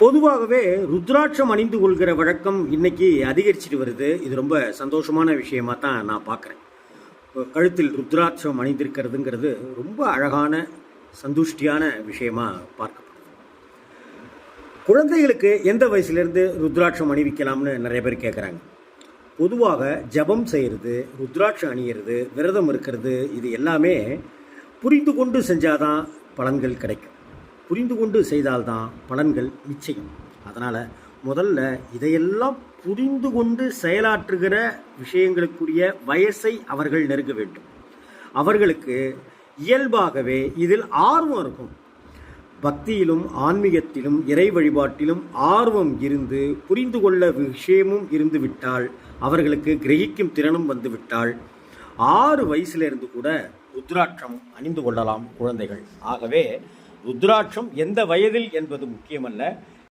பொதுவாகவே ருத்ராட்சம் அணிந்து கொள்கிற வழக்கம் இன்னைக்கு அதிகரிச்சிட்டு வருது. இது ரொம்ப சந்தோஷமான விஷயமா தான் நான் பார்க்குறேன். கழுத்தில் ருத்ராட்சம் அணிந்திருக்கிறதுங்கிறது ரொம்ப அழகான சந்துஷ்டியான விஷயமா பார்க்கப்படுது. குழந்தைகளுக்கு எந்த வயசுலேருந்து ருத்ராட்சம் அணிவிக்கலாம்னு நிறைய பேர் கேட்குறாங்க பொதுவாக ஜபம் செய்கிறது ருத்ராட்சம் அணியிறது விரதம் இருக்கிறது இது எல்லாமே புரிந்து கொண்டு செஞ்சாதான் பலன்கள் கிடைக்கும். புரிந்து கொண்டு செய்தால்தான் பலன்கள் நிச்சயம். அதனால் முதல்ல இதையெல்லாம் புரிந்து கொண்டு செயலாற்றுகிற விஷயங்களுக்குரிய வயசை அவர்கள் நெருங்க வேண்டும். அவர்களுக்கு இயல்பாகவே இதில் ஆர்வம் இருக்கும். பக்தியிலும் ஆன்மீகத்திலும் இறை வழிபாட்டிலும் ஆர்வம் இருந்து புரிந்து கொள்ள விஷயமும் இருந்து விட்டால் அவர்களுக்கு கிரகிக்கும் திறனும் வந்துவிட்டால் ஆறு வயசுலேருந்து கூட ருத்ராட்சம் அணிந்து கொள்ளலாம் குழந்தைகள். ஆகவே ருத்ராட்சம் எந்த வயதில் என்பது முக்கியமல்ல.